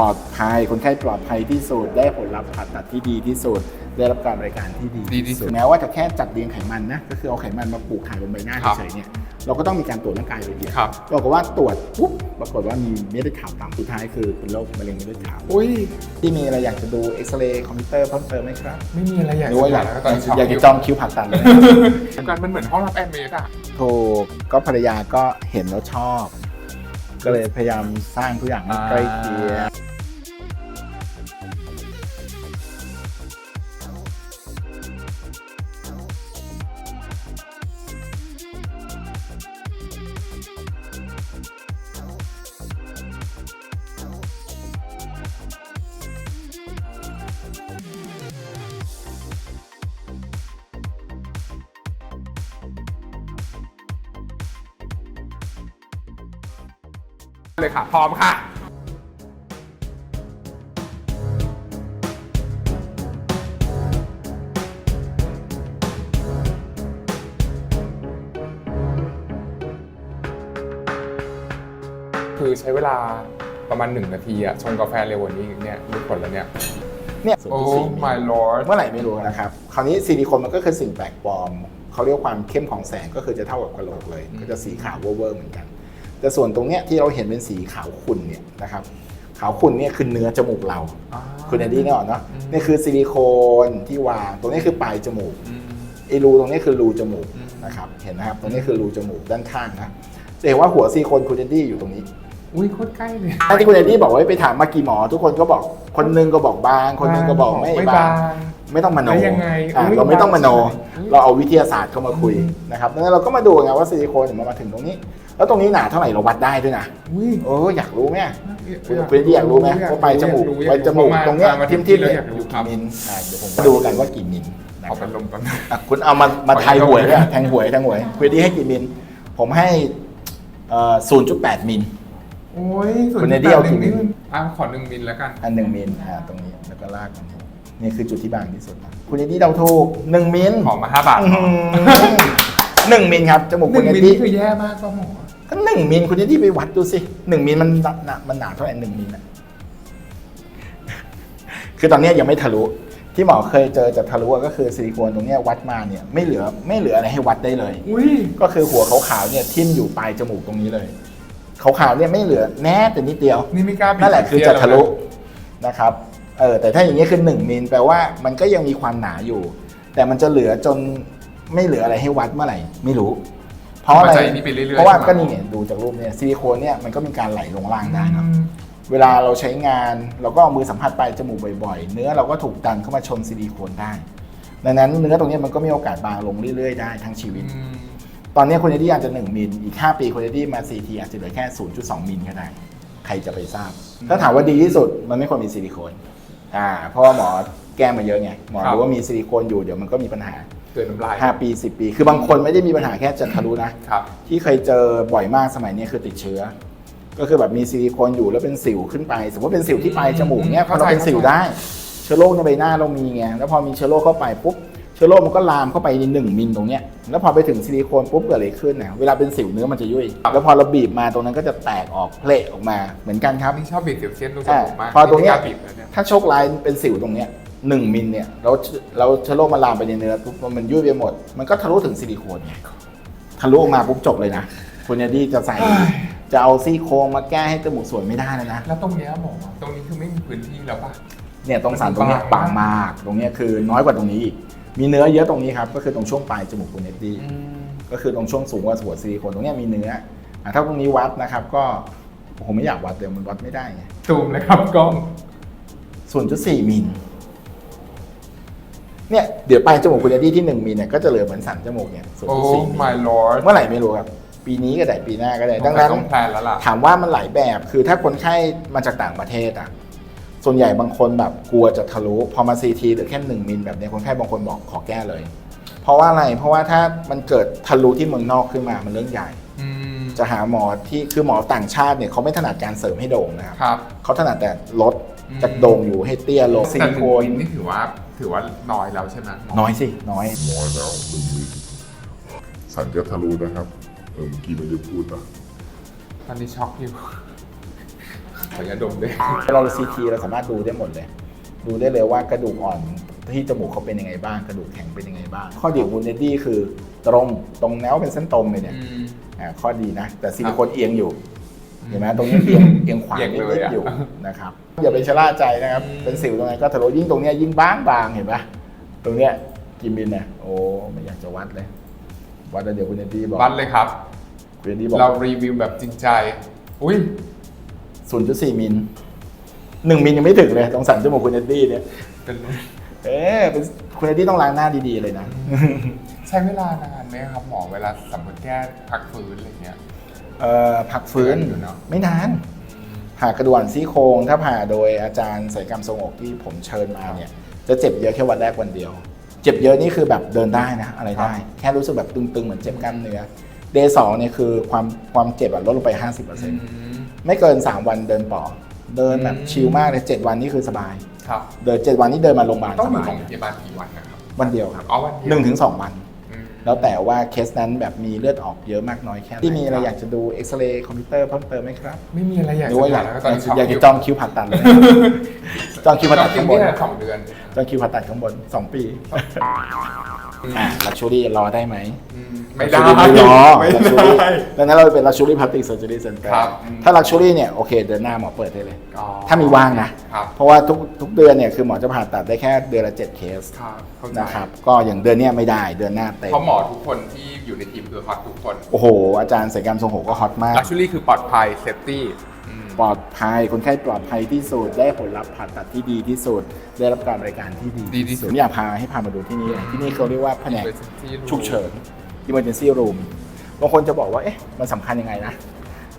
ปลอดภัยคนไข้ปลอดภัยที่สุด ได้ผลลัพธ์ผ่าตัดที่ดีที่สุด ได้รับการบริการที่ดีดีที่สุด แม้ว่าจะแค่จัดเรียงไขมันนะก็คือเอาไขมันมาปลูกถ่ายบนใบหน้าครับเฉยๆเนี่ยเราก็ต้องมีการตรวจร่างกายละเอียดครับ ปรากฏว่าตรวจปุ๊บปรากฏว่ามีเม็ดเลือดขาวต่ำสุดท้ายคือเป็นโรคมะเร็งเม็ดเลือดขาวอุ้ยที่มีอะไรอยากจะดูเอ็กซเรย์คอมพิวเตอร์เพิ่มเติมไหมครับไม่มีอะไรอยากหรือว่าอยากแล้วตอนนี้ช็อกอยากจะจองคิวผ่าตัดเลยการมันเหมือนห้องรับแอดมิดอะถูกก็ภรรยาก็เห็นแล้วชอบ ก็เลยพยายามสร้างทุกอย่างให้ใกล้เคียง เลยค่ะ พร้อมค่ะ คือใช้เวลาประมาณหนึ่งนาทีอะชงกาแฟเร็วกว่านี้เนี่ยรู้ผลแล้วเนี่ย เนี่ยโอ้0.4 my lord เมื่อไหร่ไม่รู้นะครับ คราวนี้ซิลิโคนมันก็คือสิ่งแปลกปลอม เขาเรียกว่าความเข้มของแสงก็คือจะเท่ากับกระโหลกเลยอืมก็จะสีขาวเวอร์ๆเหมือนกัน แต่ส่วนตรงเนี้ยที่เราเห็นเป็นสีขาวขุ่นเนี่ยนะครับขาวขุ่นเนี่ยคือเนื้อจมูกเราอ่าคุณแอนดี้เนี่ยเนาะอืมนี่คือซิลิโคนที่วาง ตรงนี้คือปลายจมูกอืมไอ้รูตรงนี้คือรูจมูกอืมนะครับเห็นนะครับตรงนี้คือรูจมูกด้านข้างนะจะเห็นว่าหัวซิลิโคนคุณแอนดี้อยู่ตรงนี้อุ้ยโคตรใกล้เลยถ้าที่คุณแอนดี้บอกว่าไปถามมากี่หมอ ทุกคนก็บอกคนหนึงก็บอกบาง คนหนึงก็บอกไม่ไม่บาบางง ไม่ต้องมโนแล้วยังไงอะอุ๊ยเราไม่ต้องมโนบางใช่ไหมเราเอาวิทยาศาสตร์เข้ามาคุยอืมนะครับดังนั้นเราก็มาดูไงว่าซิลิโคนเนี่ยมันมาถึงตรงนี้ แล้วตรงนี้หนาเท่าไหร่เราวัดได้ด้วยนะอุ้ยโอ้อยากรู้ไหม คุณคุณแอนดี้อยากรู้ไหมว่าปลายจมูกปลายจมูกตรงเนี้ยมาทิ่ทิมมทิ่ที่มแล้วเนี่อยยากอรู้ยู่ครักี่บมิลอะเดี๋ยวผมมาดูกันว่ากี่มิลนะเอาคเป็รับนลมกัน อะคุณเอามามาทายหวยด้วยอะขอแทงหวยแทงหวยคุณแอนดี้ให้กี่มิลผมให้เอ่อ0.8 มิล โอ้ยคุณเนดี้เอากี่มิล อะขอหนึ่งมิลแล้วกัน อันหนึ่งมิลอ่าตรงนี้แล้วก็ลากตรงนี้นี่คือจุดที่บางที่สุดนะคุณแอนดี้เดาถูกหนึ่งมิลขอมาห้าบาทอื้อหือหนึ่งมิลครับจมูกหคุนึ่ณงแอมินลดี้นี่คือแย่มากป่ะหมอก็หนึ่งมิลคุณแอนดี้ไปวัดดูสิหนึ่งมิลมันหนามันหนาเท่าไหร่หนึ่งมิลอะคือตอนเนี้ยยังไม่ทะลุที่หมอเคยเจอจะทะลุอะก็คือซิลิโคนตรงเนี้ยวัดมาเนี่ยไม่เหลือไม่เหลืออะไรให้วัดได้เลย อุ้ยก็คือหัวขาวๆเนี่ยทิ่มอยู่ปลายจมูกตรงนี้เลย ขาวๆเนี่ยไม่เหลือแม้แต่นิดเดียว นี่ไม่กล้าบีบนั่นแหละคือจะทะลุเทียบแนะครับเออแต่ถ้าอย่างนี้คือ 1มิลแปลว่ามันก็ยังมีความหนาอยู่ แต่มันจะเหลือจนไม่เหลืออะไรให้วัดเมื่อไหร่ ไม่รู้ เพราะอะไรมันจะอย่างนี้ไปเรื่อยๆเพราะว่าใช่ไหม ก็นี่ไงดูจากรูปเนี่ยซิลิโคนเนี่ยมันก็มีการไหลลงล่างได้เนอะอืมเวลาเราใช้งานเราก็เอามือสัมผัสปลายจมูกบ่อยๆ เนื้อเราก็ถูกดันเข้ามาชนซิลิโคนได้ ดังนั้นเนื้อตรงเนี้ยมันก็มีโอกาสบางลงเรื่อยๆ ได้ทั้งชีวิต อืม ตอนนี้คุณเอดี้อาจจะ 1 มิล อีก 5 ปีคุณเอดี้มา CT อาจจะเหลือแค่ 0.2 มิลก็ได้ ใครจะไปทราบ ถ้าถามว่าดีที่สุดมันไม่ควรมีซิลิโคนอ่าเพราะว่าหมอแก้มาเยอะไง หมอรู้ว่ามีซิลิโคนอยู่เดี๋ยวมันก็มีปัญหาเกินน้ำลาย5ปี 10 ปี คือบางคนไม่ได้มีปัญหาแค่จะทะลุนะครับที่เคยเจอบ่อยมากสมัยนี้คือติดเชื้อ ก็คือแบบมีซิลิโคนอยู่แล้วเป็นสิวขึ้นไป สมมติเป็นสิวที่ปลายจมูกเนี่ยพอเราเป็นสิวได้ เชื้อโรคในใบหน้าเรามีไงแล้วพอมีเชื้อโรคเข้าไปปุ๊บเชื้อโรคมันก็ลามเข้าไปในหนึ่งมิลตรงเนี้ยแล้วพอไปถึงซิลิโคนปุ๊บเกิดอะไรขึ้นนะเวลาเป็นสิวเนื้อมันจะยุ่ย แล้วพอเราบีบมาตรงนั้นก็จะแตกออกเพลออกมาเหมือนกันครับนี่ชอบบีบเสียวเส้นตรงจมูกมากอ่าพอตรงเนี้ยไม่กล้าบีบแล้วเนี่ยถ้าโชคร้ายเป็นสิวตรงเนี้ยหนึ่งมิลเนี่ยแล้วแล้วเชื้อโรคมันลามไปในเนื้อปุ๊บมันยุ่ยไปหมด มันก็ทะลุถึงซิลิโคนไงทะลุออกมาปุ๊บจบเลยนะคุณยาดีจะใส่จะเอาซี่โครงมาแก้ให้จมูกสวยไม่ได้แล้วนะ แล้วตรงเนี้ยหมอตรงนี้คือไม่มีพื้นที่แล้วป่ะเนี่ยตรงสันตรงเนี้ยบาบางงมาก ตรงเนี้ยคือน้อยกว่าตรงนี้อีก มีเนื้อเยอะตรงนี้ครับ ก็คือตรงช่วงปลายจมูกคุณเนตตี้ก็คือตรงช่วงสูงกว่าหัวซิลิโคนตรงเนี้ยมีเนื้ออะถ้าตรงนี้วัดนะครับ ก็ผมไม่อยากวัดเดี๋ยวมันวัดไม่ได้ไงซูมเลยครับกล้อง0.4มิลเนี่ยเดี๋ยวปลายจมูกคุณเนตตี้ที่1มิลเนี่ยก็จะเหลือเหมือนสันจมูกเนี่ยโอ้ 0.4มิล my lord เมื่อไหร่ไม่รู้ครับ ปีนี้ก็ได้ปีหน้าก็ได้ ดังนั้นต้องแพลนแล้วล่ะ ถามว่ามันหลายแบบคือถ้าคนไข้มาจากต่างประเทศอะ ส่วนใหญ่บางคนแบบกลัวจะทะลุ พอมาซีทีหรือแค่หนึ่งมิลแบบเนี้ยคนไข้บางคนบอกขอแก้เลย เพราะว่าอะไรเพราะว่าถ้ามันเกิดทะลุที่เมืองนอกขึ้นมามันเรื่องใหญ่อืมจะหาหมอที่คือหมอต่างชาติเนี่ยเขาไม่ถนัดการเสริมให้โด่งนะครับครับเขาถนัดแต่ลดอืมจากโด่งอยู่ให้เตี้ยลงซิแต่ลิหโคนึ่งนมิลนี่ถือว่าถือว่าน้อยแล้วใช่ไหมหมน้อยสิน้อยน้อยแล้วหนึ่งมิลสันจะทะลุนะครับเออเมื่อกี้ไม่ได้พูดนะตอนนี้ช็อกอยู่ผ ออยาดมด้วยเราซีทีเราสามารถดูได้หมดเลย ดูได้เลยว่ากระดูกอ่อนที่จมูกเขาเป็นยังไงบ้าง กระดูกแข็งเป็นยังไงบ้าง ข้อดีของวูนเดดี้คือตรงตรงแนวเป็นเส้นตรงเลยเนี่ยอ่าข้อดีนะ แต่ซิลิโคนเอียงอยู่เห็นไหมตรงนี้เอียงเอียงขวาเอียงนิเลยดอะๆอยู่นะครับอย่าไปชะล่าใจนะครับเป็นสิวตรงไหนก็ทะลุยิ่งตรงเนี้ยยิ่งบางบางๆเห็นปะตรงเนี้ยกิมบินเนี่ยโอ้ไม่อยากจะวัดเลย วัดแล้วเดี๋ยวคุณเดดี้บอกวัดเลยครับคุณเดดี้บอกเรารีวิวแบบจริงใจ อุ้ย 0.4มิลหนึ่งมิลยังไม่ถึงเลยตรงสันจมูกคุณเดดี้เนี่ยเป็นเอ๊ะเป็นคุณเดดี้ต้องล้างหน้าดีๆเลยนะ ใช้เวลานานไหมครับหมอเวลาสมมติแก้พักฟื้นอะไรเงี้ยเอ่อพักฟื้นอยู่เนอะไม่นานผ่ากระดูกอ่อนซี่โครงถ้าผ่าโดยอาจารย์ศัลยกรรมทรงอกที่ผมเชิญมาเนี่ย จะเจ็บเยอะแค่วันแรกวันเดียว เจ็บเยอะนี่คือแบบเดินได้นะ อะไรได้ แค่รู้สึกแบบตึงๆ เหมือนเจ็บกล้ามเนื้อเดย์สองเนี่ยคือความความเจ็บอะลดลงไป 50% ไม่เกิน 3 วันเดินปอเดินแบบอืมชิลมากเลย7วันนี่คือสบาย ครับเดิน7วันนี่เดินมาโรงพยาบาลต้อสงอยู่บายโรงพยาบาลกี่วันนะครับวันเดียวครับอ๋อวันเดียวหนึ่งถึงสองวัน อืม แล้วแต่ว่าเคสนั้นแบบมีเลือดออกเยอะมากน้อยแค่ไหนที่มีอะไรอยากจะดูเอ็กซเรย์คอมพิวเตอร์เพิ่มเติมไหมครับไม่มีอะไรอยากหรือว่าอยากแล้วก็ตอนนี้อยากจะจองคิวผ่าตัดเลย จองคิวผ่าตัดจอข้างบนเนี่ยสองเดือน จองคิวผ่าตัดข้างบนสองปี อะลักชูรี่รอได้ไหมอืมไม่ได้ Luxury ไม่รอไม่ลักชูรี่ได้ ดังนั้นเราเป็นลักชูรี่พลาสติกเซอร์เจอรี่เซ็นเตอร์ครับถ้าลักชูรี่เนี่ยโอเคเดือนหน้าหมอเปิดได้เลย อ๋อถ้ามีว่างนะ ครับเพราะว่าทุกทุกเดือนเนี่ยคือหมอจะผ่าตัดได้แค่เดือนละ7เคสครับเข้าใจนะครับก็อย่างเดือนเนี้ยไม่ได้เดือนหน้าเต็มเพราะหมอทุกคนที่อยู่ในทีมคือฮอตทุกคน โอ้โห อาจารย์ศัลยกรรมทรงหกก็ฮอตมาก ลักชัวรี่คือปลอดภัยเซฟตี้ ปลอดภัย คนไข้ปลอดภัยที่สุด ได้ผลลัพธ์ผ่าตัดที่ดีที่สุด ได้รับการบริการที่ดีดีที่สุดผมอยากพาให้พามาดูที่นี่เลยที่นี่เขาเรียกว่าแผนก Emergency room ฉุกเฉิน emergency room บางคนจะบอกว่าเอ๊ะมันสำคัญยังไงนะ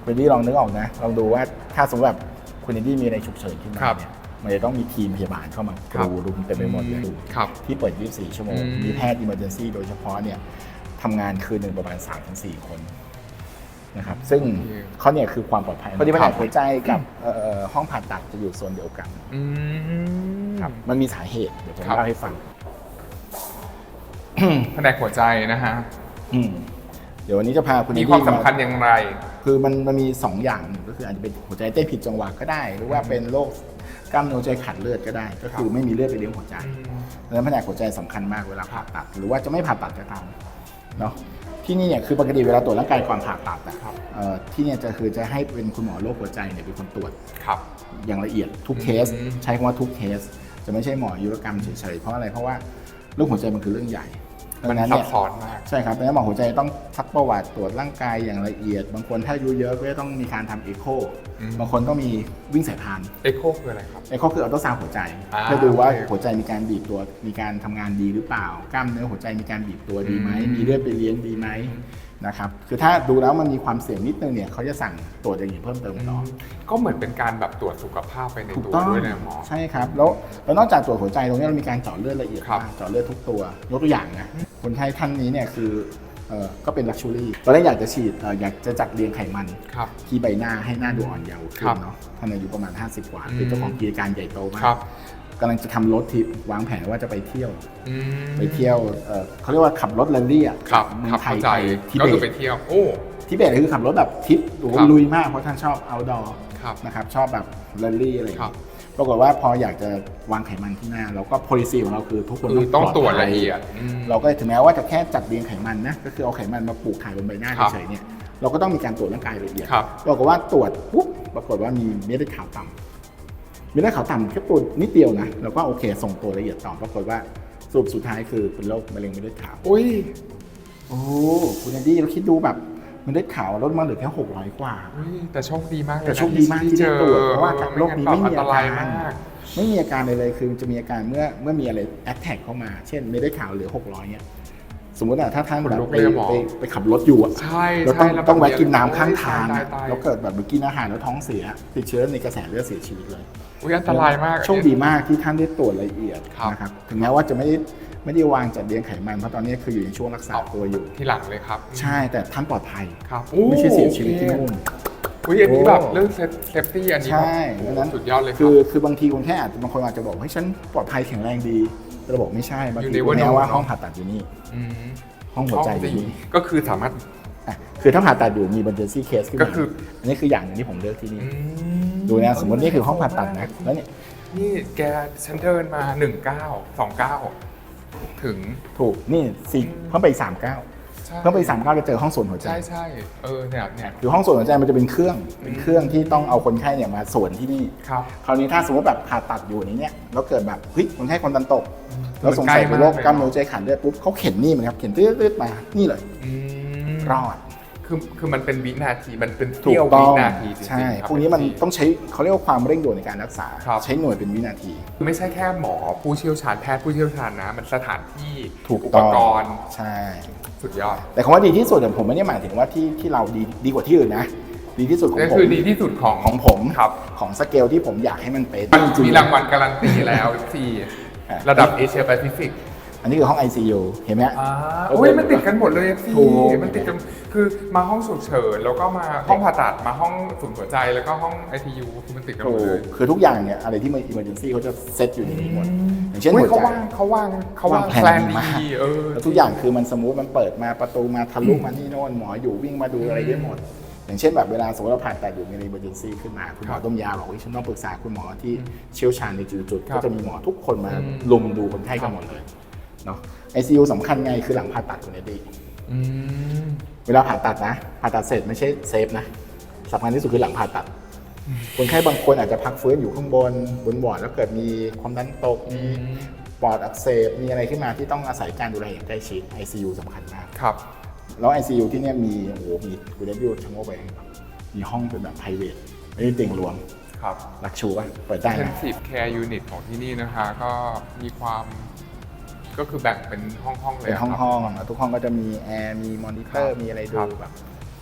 คุณดี้ลองนึกออกนะ ลองดูว่าถ้าสมมติแบบคุณดี้มีอะไรฉุกเฉินขึ้นมาครับเนี่ยมันจะต้องมีทีมพยาบาลเข้ามากครับรูรุมเต็มไปหมดเลยครับที่เปิด 24 ชั่วโมงอืมมีแพทย์ emergency โดยเฉพาะเนี่ยทำงานคืนหนึ่งประมาณ 3-4 คน นะครับซึ่งเขาเนี่ยคือความปลอดภัยพอดีแผนกหัวใจกับเอ่อห้องผ่าตัดจะอยู่โซนเดียวกันอืมครับมันมีสาเหตุเดี๋ยวผมครับเล่าให้ฟังแผนกหัวใจนะฮะอืมเดี๋ยววันนี้จะพาคุณมีดี้ความสำคัญอย่างไร คือมันมันมี2อย่างก็คืออาจจะเป็นหัวใจเต้นผิดจังหวะก็ได้ หรือว่าเป็นโรคกล้ามเนื้อหัวใจขาดเลือดก็ได้ ก็คือไม่มีเลือดไปเลี้ยงหัวใจดังนั้นแผนกหัวใจสำคัญมากเวลาผ่าตัด หรือว่าจะไม่ผ่าตัดก็ตามเนาะ ที่นี่เนี่ยคือปกติเวลาตรวจร่างกายก่อนผ่าตัดอะครับเอ่อที่เนี่ยจะคือจะให้เป็นคุณหมอโรคหัวใจเนี่ยเป็นคนตรวจครับ อย่างละเอียดทุกเคส อืม ใช้คำว่าทุกเคส จะไม่ใช่หมอยุรกรรมเฉยๆเพราะอะไรเพราะว่าโรคหัวใจมันคือเรื่องใหญ่ดั มันงนั้นซัเนี่บยซ้อนมากใช่ครับดังนั้นหมอหัวใจต้องซักประวัติตรวจร่างกายอย่างละเอียด บางคนถ้าอายุเยอะก็จะต้องมีการทำเอ็กโคอืมบางคนต้องมีวิ่งสายพานเอ็กโคคืออะไรครับเอ็กโคคืออัลตราซาวด์หัวใจอ่าเพื่อดูว่าโอเคหัวใจมีการบีบตัวมีการทำงานดีหรือเปล่า กล้ามเนื้อหัวใจมีการบีบตัวดีไหมอืมมีเลือดไปเลี้ยงดีไหมนะครับคือถ้าดูแล้วมันมีความเสี่ยงนิดนึงเนี่ยเขาจะสั่งตรวจอย่างอื่นเพิ่มเติมต่อก็เหมือนเป็นการแบบตรวจสุขภาพไปในถูกตัวต้องด้วยนะหมอใช่ครับแล้วแล้วนอกจากตรวจหัวใจตรงนี้เรามีการเจาะเลือดละเอียดครับมากเจาะเลือดทุกตัวยกตัวอย่างนะ คนไข้ท่านนี้เนี่ยคือเอ่อก็เป็นลักชูรี่ตอนแรกอยากจะฉีดเอ่ออยากจะจัดเรียงไขมันครับที่ใบหน้าให้หน้าดูอ่อนเยาว์ขึ้ครันบเนาะท่านอายุประมาณ 50 กว่าอืมเป็นเจ้าของกิจการใหญ่โตมาครักบกำลังจะทำรถทริปวางแผนว่าจะไปเที่ยวอืมไปเที่ยวเอ่อเขาเรียกว่าขับรถแรลลี่อะครับเมือขังบไทยเข้าใจไปทิก็เบคือตไปเที่ยวโอ้ทิเบตคือขับรถแบบทริปโอ้โหครับลุยมากเพราะท่านชอบ outdoor ครับนะครับชอบแบบแรลลี่อะไร อย่างครัเงี้บยปรากฏว่าพออยากจะวางไขมันที่หน้า เราก็ policy ของเราคือทุกคนคือต้องตรวจปภัละเอียดอืมเราก็ถึงแม้ว่าจะแค่จัดเรียงไขมันนะก็คือเอาไขมันมาปลูกถ่ายบนใบหน้าครับเฉยๆเนี่ยเราก็ต้องมีการตรวจร่างกายละเอียดครับปรากฏว่าตรวจปุ๊บปรากฏว่ามีเม็ดเลือดขาวต่ำเม็ดเลือดขาวต่ำแค่ตัวนิดเดียวนะเราก็โอเค ส่งตัวละเอียดต่อปรากฏว่าสรุปสุดท้ายคือเป็นโรคมะเร็งเม็ดเลือดขาวอุ้ยโอ้คุณแอนดี้เราคิดดูแบบเม็ดเลือดขาวลดมาเหลือแค่หกร้อยกว่า อุ๊ยแต่โชคดีมากเลยแต่นะโชคดีมากที่ได้ตรวจเพราะว่าออโรคนี้ไม่งั้มีแบบอันตรายอาการมากไม่มีอาการเลยเลยคือจะมีอาการเมื่อเมื่อมีอะไรแอดแท็กเข้ามา เช่นเม็ดเลือดขาวเหลือหกร้อยเนี่ยสมมติอะถ้าท่านแบบขนลุกไปเลยอะหมอไปไปขับรถอยู่อะใช่เราต้องใช่แล้วต้องแวะแบบกินน้ำข้างทางตายอะตายแล้วเกิดแบบไปกินอาหารแล้วท้องเสีย ติดเชื้อในกระแสเลือดเสียชีวิตเลย อุ้ยอันตรายมาก โชคดีมากที่ท่านได้ตรวจละเอียดครับ นะครับ ถึงแม้ว่าจะไม่ได้ ไม่ได้วางจัดเรียงไขมันเพราะตอนนี้คืออยู่ในช่วงรักษาตัวอยู่ ที่หลังเลยครับใช่แต่ท่านปลอดภัยครับไม่ใช่เสียชีวิตที่นู่นอุ้ยอันนี้โอ้แบบเรื่องเซฟตี้อันนี้ใช่แบบโอ้ดังโหนั้นสุดยอดเลยคคืรับอคือบางทีคนแค่อาจจะบางคนอาจจะบอกเฮ้ยฉันปลอดภัยแข็งแรงดีแต่เราบอกไม่ใช่บาง You ที never แม้ know ว่าเนอะห้องผ่าตัดอยู่นี่มห้องหัวใจอยู่นี่ก็คือสามารถอะคือถ้าผ่าตัดอยู่มี emergency case ขึ้นก็มาคืออันนี้คืออย่างหนึงที่ผมเลือกที่นี่อืมดูนะสมมตินี่คือห้องผ่าตัดนะแล้วเนี่ยนี่แกฉันเดินมา 19 29 ถึง ถูกนี่สี่เพิ่มไปอีกสามเก้าใช่เพิ่มไปอีกสามเก้าจะเจอห้องส่วนหัวใจ ใช่ใช่เออเนี่ยเนี่ยคือห้องส่วนหัวใจมันจะเป็นเครื่อง เป็นเครื่องที่ต้องเอาคนไข้เนี่ยมาส่วนที่นี่ ครับ คราวนี้ถ้าสมมติแบบผ่าตัดอยู่ในเนี้ยแล้วเกิดแบบเฮ้ยคนไข้ความดันตกมันแล้วสงสัยเป็นโรคใกล้มากเลยกล้ามเนื้อใจขันเลือดปุ๊บเขาเข็นนี่มันครับ เข็นตืดๆมา นี่เลย อืมรอด คือคือมันเป็นวินาทีมันเป็นถูเที่กยวต้วิองนาทีจริงๆใช่ครับ พวกนี้มันพี่ต้องใช้เขาเรียกว่าความเร่งด่วนในการรักษา ครับ ใช้หน่วยเป็นวินาที ไม่ใช่แค่หมอผู้เชี่ยวชาญแพทย์ผู้เชี่ยวชาญนะ มันสถานที่ถูกอุต้ปอง กรณ์ใช่ สุดยอดแต่คำว่าดีที่สุดเนี่ยผมไม่ได้หมายถึงว่าที่ที่เราดีดีกว่าที่อื่นนะ ดีที่สุดของก็ผมคือดีที่สุดของ ของผมครับ ของสเกลที่ผมอยากให้มันเป็นมันจริงมีๆ รางวัลการันตีแล้วที่อะ ระดับเอเชียแปซิฟิก อันนี้คือห้อง ICU เห็นไหมอ่าเอออุ้ยมันติดกันหมดเลยสิถูก มันติดกันคือมาห้องฉุกเฉินแล้วก็มาห้องผ่าตัดมาห้องศูนย์หัวใจแล้วก็ห้อง ITU คือมันติดกันหถูมดเลยกคือทุกอย่างเนี่ยอะไรที่มัน emergency เขาจะเซตอยู่ในนี้หมด อย่างเช่นอุ๊หัยวใจเขาว่างเขาว่างเขาว่างวางแผแพนลนดีมากดีเออ แล้วทุกอย่างคือมันสมูทมันเปิดมาประตูมาทะลุมาที่โน่นหมออยู่วิ่งมาดูอะไรได้หมด อย่างเช่นแบบเวลาสมมติเราผ่าตัดอยู่มี emergency ขึ้นมาคุณหมอต้มยาบอกว่าฉันต้องปรึกษาคุณหมอที่เชี่ยวชาญในจุดๆครับก็จะมีหมอทุกคนมาอืมลุมดูคนไข้กันหมดเลย เนาะ ICU สำคัญไงคือหลังผ่าตัดคุณเอดีอืมเวลาผ่าตัดนะ ผ่าตัดเสร็จไม่ใช่เซฟนะสำคัญที่สุดคือหลังผ่าตัด คนไข้บางคนอาจจะพักฟื้นอยู่ข้างบนบนบอร์ดแล้วเกิดมีความดันตกมีปอดอักเสบมีอะไรขึ้นมาที่ต้องอาศัยการดูแลอย่างใกล้ชิด ICU สำคัญมากครับ แล้ว ICU ที่เนี่ยมีโอ้โหมีคุณได้วิวชะโงกไปมีห้องเป็นแบบ private ไม่ได้เตียงรวมครับรักชูป่ะเปิดได้นะ intensive care unit ของที่นี่นะคะ ก็มีความ ก็คือแบ่งเป็นห้องห้องๆเลยเป็นห้องะครับห้องๆทุกห้องก็จะมีแอร์มีมอนิเตอคร์รับมีอะไรคดูรับแบบ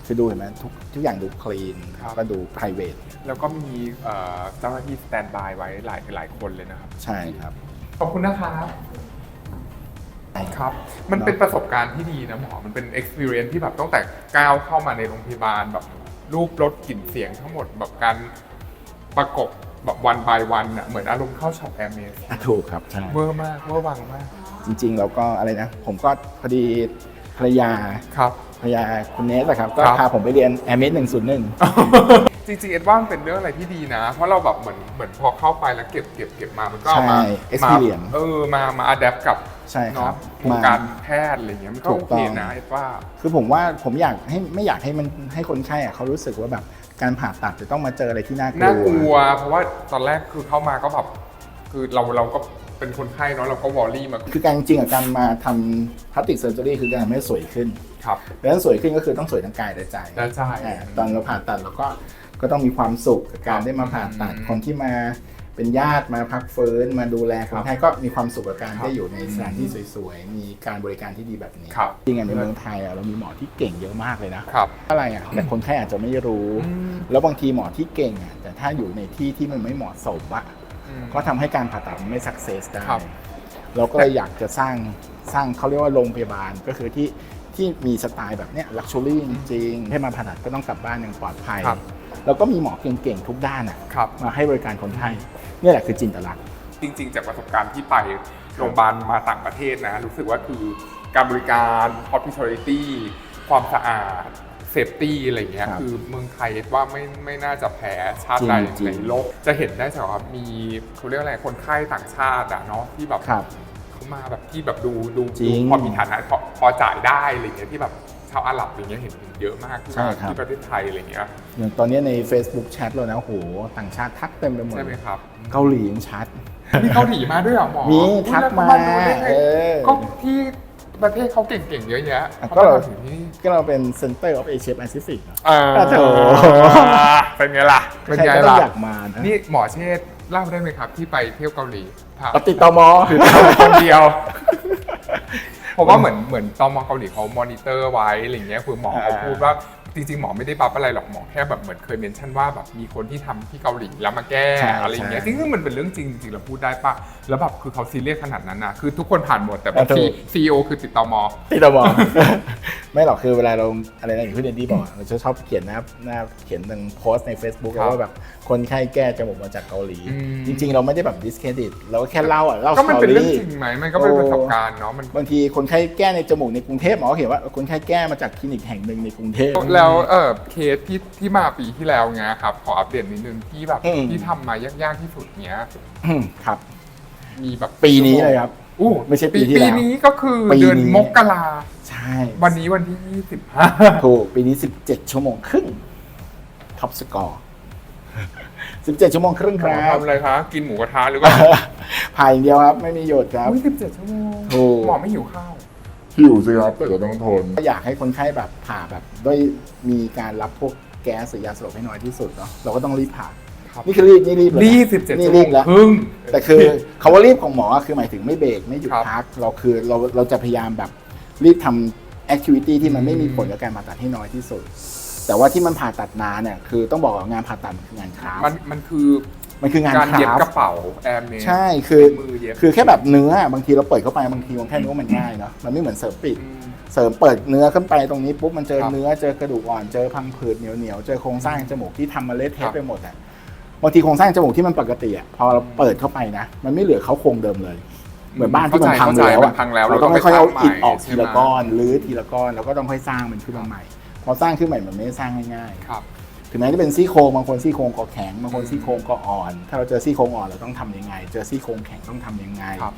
คือดูเห็นไหมทุกทุกอย่างดูคลีนครับก็ดู private แล้วก็มีเอ่อเจ้าหน้าที่สแตนบายไว้หลายหลายคนเลยนะครับ ใช่ครับ ขอบคุณนะครับใช่ครับ มันเป็นประสบการณ์ที่ดีนะหมอ มันเป็น experience ที่แบบตั้งแต่ก้าวเข้ามาในโรงพยาบาลแบบรูปรสกลิ่นเสียงทั้งหมดแบบการประกบแบบวัน by วันอะเหมือนอารมณ์เข้าช็อปแอร์เมสอะถูกครับใช่เวอร์มากเวอร์วังมาก จริง ๆ เราก็อะไรนะ ผมก็พอดีภรรยาครับ ภรรยาคุณเนสอะครับ ก็ครับ พาผมไปเรียน a i r m e d 101จริงๆเอ็ดว่ามันเป็นเรื่องอะไรที่ดีนะ เพราะเราแบบเหมือนเหมือนพอเข้าไปแล้วเก็บเก็บเก็บมามันก็เอามาใช่ experience มาเออมามาอัดแอปกับใช่ครับเนาะวงการแพทย์อะไรอย่างเงี้ยมันก็ถูโอกต้เคอง นะเอ็ดว่า คือผมว่าผมอยากให้ไม่อยากให้มันให้คนไข้อะเขารู้สึกว่าแบบการผ่าตัดจะต้องมาเจออะไรที่น่ากลัว น่ากลัวเพราะว่าตอนแรกคือเข้ามาก็แบบคือเราเราก็ เป็นคนไข้เนาะเราก็วอรี่มาคือการจริงๆกับการมาทำพลาสติกเซอร์เจอรี่คือการทำให้สวยขึ้นครับดังนั้นสวยขึ้นก็คือต้องสวยทั้งกายและใจและใจอ่าตอนเราผ่าตัดเราก็ก็ต้องมีความสุขกับการได้มาผ่าตัดอืมคนที่มาเป็นญาติมาพักฟื้นมาดูแลคนไข้ก็มีความสุขกับการครับได้อยู่ในสถานที่สวยๆ มีการบริการที่ดีแบบนี้ครับ จริงๆในเมืองไทยอะเรามีหมอที่เก่งเยอะมากเลยนะ ครับอะไรอะแต่คนไข้อาจจะไม่รู้อืมแล้วบางทีหมอที่เก่งอะแต่ถ้าอยู่ในที่ที่มันไม่เหมาะสมอะอืม ก็ทำให้การผ่าตัดมันไม่สักเซสได้ครับเราก็เลยอยากจะสร้างสร้างเขาเรียกว่าโรงพยาบาลก็คือที่ที่มีสไตล์แบบเนี้ยลักชัวรี่จริงๆให้มาผ่าตัดก็ต้องกลับบ้านอย่างปลอดภัยครับแล้วก็มีหมอเก่งๆทุกด้านอะครับมาให้บริการคนไข้เนี่ยแหละคือจินตลักษณ์จริง ๆ จากประสบการณ์ที่ไปโรงพยาบาลมาต่างประเทศนะรู้สึกว่าคือการบริการ hospitality ความสะอาด safety อะไรเงี้ยครับคือเมืองไทยว่าไม่ไม่น่าจะแพ้ชาติใดจริงๆ ในโลก จะเห็นได้จากว่ามีเขาเรียกอะไรคนไข้ต่างชาติอะเนาะที่แบบ ครับ เขามาแบบที่แบบดูดูจริงดูพอมีฐานะพอพอจ่ายได้อะไรเงี้ยที่แบบชาวอาหรับอะไรเงี้ยเห็นเยอะมากที่ใช่มาครับ ที่ประเทศไทยอะไรเงี้ยอย่างตอนนี้ใน Facebook แชทเรานะโหต่างชาติทักเต็มไปหมดใช่ไหมครับเกาหลียังชัด มีเกาหลีมาด้วยเหรอหมอมีอุ๊ยทักแล้วเขมาดูได้ไงเออ ก็ที่ ประเทศเขาเก่งๆ เยอะแยะอะเขาก็เรามาถึงที่นี่ก็เราเป็น Center of Asia Pacific เนอะ อ่าอะโถ เป็นไงล่ะ เป็นใครไงก็ต้อล่ะ งอยากมานะนี่หมอเชษฐ์เล่าได้ไหมครับ ที่ไปเที่ยวเกาหลีพาปฏิดตม คนเดียวผมว่าเหมือนเหมือนตมเกาหลีเขามอนิเตอร์ไว้อะไรเงี้ยคือหมอเขาอ่า พูดว่า จริงๆ หมอไม่ได้บัฟอะไรหรอกหมอแค่แบบเหมือนเคยเมนชั่นว่าแบบมีคนที่ทำที่เกาหลีแล้วมาแก้ใช่อะไรอย่างเงี้ยใช่ซึ่งมันเป็นเรื่องจริงจริงๆเราพูดได้ปะแล้วแบบคือเขาซีเรียสขนาดนั้นนะคือทุกคนผ่านหมดแต่แบบอ่าถูก ซีโอคือติดต่อมอติดตมไม่หรอกคือเวลาเราอะไรนะอย่างที่เดนดี้บอกเราจะชอบเขียนหน้าหน้าเขียนตรงโพสต์ใน Facebook ครับว่าแบบคนไข้แก้จมูกมาจากเกาหลี อืม จริง ๆ เราไม่ได้แบบดิสเครดิตเราก็แค่เล่าอะเล่าก็มันสตเป็นเรื่องรี่จริงไหมมันก็เป็นประสบการณ์เนาะมัน บางทีคนไข้แก้ในจมูกในกรุงเทพหมอเขียนว่าคนไข้แก้มาจากคลินิกแห่งหนึ่งในกรุงเทพ แลแล้วเออเคสที่ที่มาปีที่แล้วเงี้ยครับ ขออัปเดตนิดนึงที่แบบอืม ที่ทำมายากๆที่สุดเนี้ย อืมครับ มีแบบปีนี้เลยครับ อู้ไม่ใช่ปีที่แล้วปีนี้ก็คือปีนี้ เดือนมกราใช่วันนี้วันที่ 25 ถูกปีนี้ 17 ชั่วโมงครึ่งท็อปสกอร์ 17 ชั่วโมงครึ่งคหมอรับทำอะไรคะ กินหมูกระทะหรือว่าผ่ายอย่างเดียวครับ ไม่มีหยุดครับ อุ้ยสิบเจ็ดชั่วโมง ถูก หมอไม่หิวข้าว หิวสิครับแต่ก็ต้องทน ก็อยากให้คนไข้แบบผ่าแบบด้วยมีการรับพวกแก๊สหรือยาสลบให้น้อยที่สุดเนาะเราก็ต้องรีบผ่าครับ นี่คือรีบนี่รีบเลยนะรีบสิบเจ็ดนี่ชั่วโมรีงบแล้วครึ่ง แต่คือคาว่ารีบของหมอคือหมายถึงไม่เบรกไม่หยุดครับพัก เราคือเราเราจะพยายามแบบรีบทำแอคทิวิตี้ที่มันไม่มีผลกับการผ่าตัดให้น้อยที่สุด แต่ว่าที่มันผ่าตัดนานเนี่ยคือต้องบอกว่างานผ่าตัดมันคืองานคราฟมันมันคือ มันคืองานการคเย็บราฟกระเป๋าแอร์เมสใช่คือมือเย็บคือแค่แบบเนื้อบางทีเราเปิดเข้าไปบางทีคนแค่นึกว่ามันง่ายเนาะมันไม่เหมือนเสริมปิดอืมเสริมเปิดเนื้อขึ้นไปตรงนี้ปุ๊บมันเจอครับเนื้อเจอกระดูกอ่อนเจอพังผืดเหนียวเหนียวๆเจอโครงสร้างจมูกที่ทำมาเละครัเทะบไปหมดอะบางทีโครงสร้างจมูกที่มันปกติอะพอเราเปิดเข้าไปนะ มันไม่เหลือเขาโครงเดิมเลย เหมือนบ้านที่มันพังเข้าใจแล้วมัอะนพังแล้วเราเราต้ต้อองงค่อยๆเอาไปอิฐออกใช่ทีไหมละก้อนหรือทีละก้อนแล้วก็ต้องค่อยสร้างมันขึ้นมาใหม่ พอสร้างขึ้นใหม่มันไม่ได้สร้างง่ายๆครับ ถึงแม้จะเป็นซี่โครงบางคนซี่โครงก็แข็งบางคนซี่โครงก็อ่อน ถ้าเราเจอซี่โครงอ่อนเราต้องทำยังไง เจอซี่โครงแข็งต้องทำยังไงครับ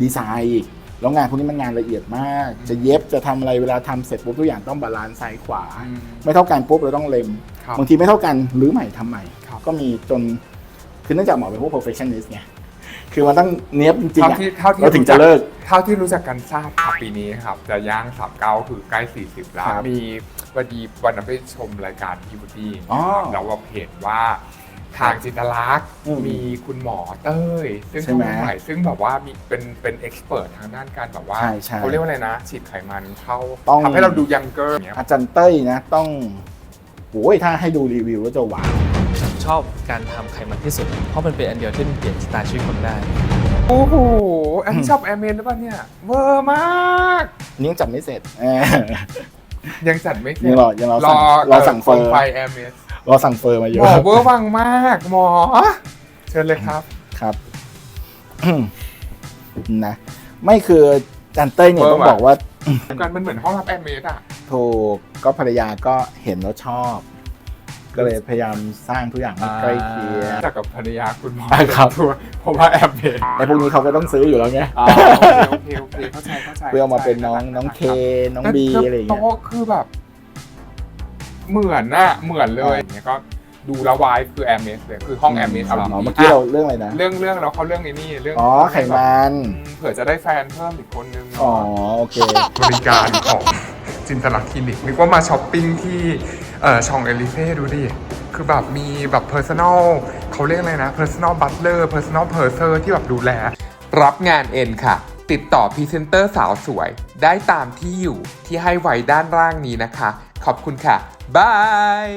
ดีไซน์อีกแล้วงานพวกนี้มันงานละเอียดมาก จะเย็บจะทำอะไรเวลาทำเสร็จปุ๊บทุกอย่างต้องบาลานซ์ซ้ายขวาอืมไม่เท่ากันปุ๊บเราต้องเล็มครับบางทีไม่เท่ากันหรือใหม่ทำใหม่ครับก็มีจนคือเนื่องจากหมอเป็นพวก perfectionist ไงคือมันต้องเนี้ยบจริงเท่าๆอะที่เท่าที่เราถึงจะเลิก เท่าที่รู้จักกันทราบครับปีนี้ครับจะย่างสามเก้าคือใกล้40แล้วครับมี วันดีวันนั้นไปชมรายการพีบูตี้อ๋อแล้วว่าเห็นว่าทางจิตลักษณ์อืมมีคุณหมอเต้ย ซึ่งใช่ไหมเขาใหม่ซึ่งแบบว่ามีเป็นเป็นเอ็กซ์เพรสทางด้านการแบบว่าใช่ใช่เขาเรียกว่าอะไรนะฉีดไขมันเข้าต้อง ทำให้เราดูยังเกอร์เนี้ยอาจารย์เต้ยนะต้องโอ้ยถ้าให้ดูรีวิวแล้วจะหวานฉันชอบการทำไขมันที่สุด เพราะมันเป็นอันเดียวที่มันเปลี่ยนชะตาชีวิตคนได้ โอ้โหอันนี้ชอบแอร์เมนหรือเปล่าเนี่ยเวอร์มากอันนี้ยังจัดไม่เสร็จเออ ยังจัดไม่เสร็จยังรอยังรอสั่งรอสั่งเฟอร์ไฟแอร์เมสรอสั่งเฟอร์มาเยหมอะอเวอร์วังมากหมอ เชิญเลยครับ ครับ นะ ไม่คืออาจันเต้ยเนี่ยเบอร์ต้องว่ะ บอกว่า กันมันเหมือนห้องรับแอร์เมสอะ ถูกก็ภรรยาก็เห็นแล้วชอบ ก็เลยพยายามสร้างทุกอย่างให้ใกล้เคียง จากกับภรรยาคุณหมออ่าครับทัวร์เพราะว่าแอร์เมสไอ้พวกนี้เขาก็ต้องซื้ออยู่แล้วไงอ่าโอเคโอเคโอเคเข้าใจเข้าใจเพื่อเอามาเป็นน้องน้องเค น้องบีอะไรอย่างเงี้ย โต๊ะคือแบบ เหมือนน่ะเหมือนเลยอย่างเงี้ยก็ดูและวายคือแอร์เมสเลยคือห้องแอร์เมสเอาอ๋อดีๆเมื่อกี้เราเรื่องอะไรนะ เรื่องเรื่องแล้วเขาเรื่องไอ้นี่เรื่องอ๋อไขมันเผื่อจะได้แฟนเพิ่มอีกคนนึงเนาะ อ๋อ โอเค บริการของจินตลักษณ์คลินิกนึกว่ามาช้อปปิ้งที่ เอ่อชองเอลิเฟ่ดูดิ คือแบบมีแบบ personal เขาเรียกอะไรนะ personal butler personal purser ที่แบบดูแล รับงานเอ็นค่ะ ติดต่อพรีเซนเตอร์สาวสวย ได้ตามที่อยู่ที่ให้ไว้ด้านล่างนี้นะคะ ขอบคุณค่ะ บาย